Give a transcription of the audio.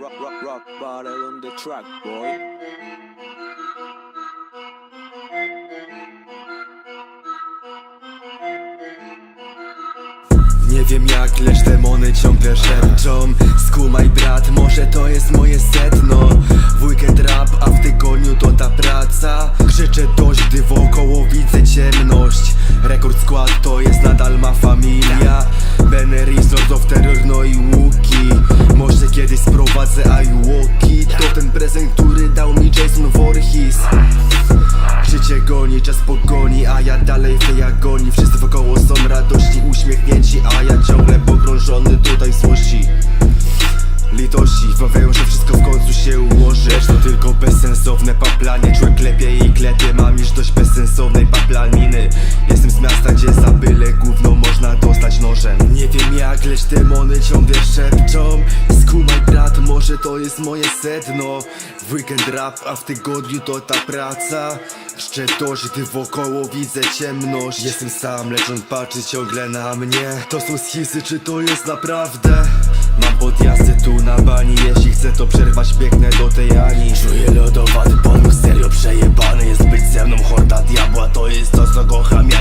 Rock bottle on the track, boy. Nie wiem jak, lecz demony ciągle szepczą. Skumaj brat, może to jest moje sedno. W weekend rap, a w tygodniu to ta praca. Krzyczę dość, gdy wokoło widzę ciemność. Rekord skład to jest nadal sprowadzę Aiwoki To ten prezent, który dał mi Jason Voorhees. Życie goni, czas pogoni, a ja dalej w tej agonii. Wszyscy wokoło są radośni, uśmiechnięci, a ja ciągle pogrążony tutaj w złości. Litości, wmawiają, że wszystko w końcu się ułoży. Lecz to tylko bezsensowne paplanie. Człowiek klepie i klepie, mam już dość bezsensownej paplaniny. Jestem z miasta, gdzie za byle gówno można dostać nożem. Nie wiem jak, lecz demony ciągle szepczą Może to jest moje sedno. W weekend rap, a w tygodniu to ta praca. Czczę dość, gdy wokoło widzę ciemność. Jestem sam, lecz on patrzy ciągle na mnie. To są schisy, czy to jest naprawdę? Mam podjazdy tu na bani. Jeśli chcę to przerwać, biegnę do tej Ani. Czuję lodowaty bonus, serio przejebany. Jest być ze mną horda diabła. To jest to, co kocham, ja